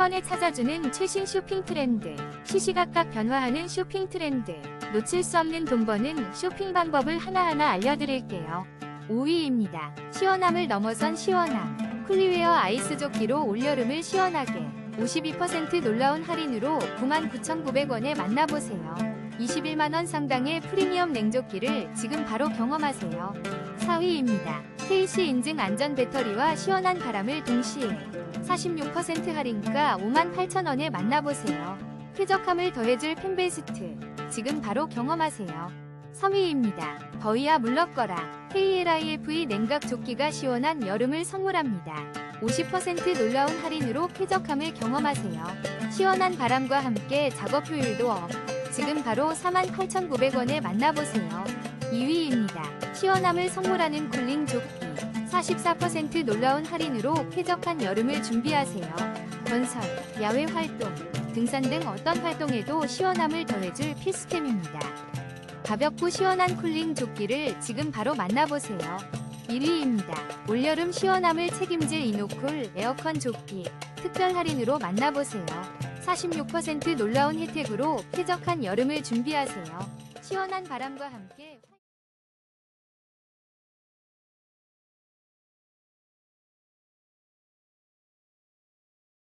번에 찾아주는 최신 쇼핑 트렌드. 시시각각 변화하는 쇼핑 트렌드. 놓칠 수 없는 돈 버는 쇼핑 방법을 하나하나 알려드릴게요. 5위입니다. 시원함을 넘어선 시원함. 쿨리웨어 아이스 조끼로 올여름을 시원하게. 52% 놀라운 할인으로 99,900원에 만나보세요. 21만원 상당의 프리미엄 냉조끼를 지금 바로 경험하세요. 4위입니다. KC 인증 안전 배터리와 시원한 바람을 동시에 46% 할인가 58,000원에 만나보세요. 쾌적함을 더해줄 펜베스트 지금 바로 경험하세요. 3위입니다. 더위야 물렀거라. KLIFE 냉각 조끼가 시원한 여름을 선물합니다. 50% 놀라운 할인으로 쾌적함을 경험하세요. 시원한 바람과 함께 작업 효율도 업. 지금 바로 48,900원에 만나보세요. 2위입니다. 시원함을 선물하는 쿨링 조끼. 44% 놀라운 할인으로 쾌적한 여름을 준비하세요. 건설, 야외 활동, 등산 등 어떤 활동에도 시원함을 더해줄 필수템입니다. 가볍고 시원한 쿨링 조끼를 지금 바로 만나보세요. 1위입니다. 올여름 시원함을 책임질 이노쿨 에어컨 조끼 특별 할인으로 만나보세요. 46% 놀라운 혜택으로 쾌적한 여름을 준비하세요. 시원한 바람과 함께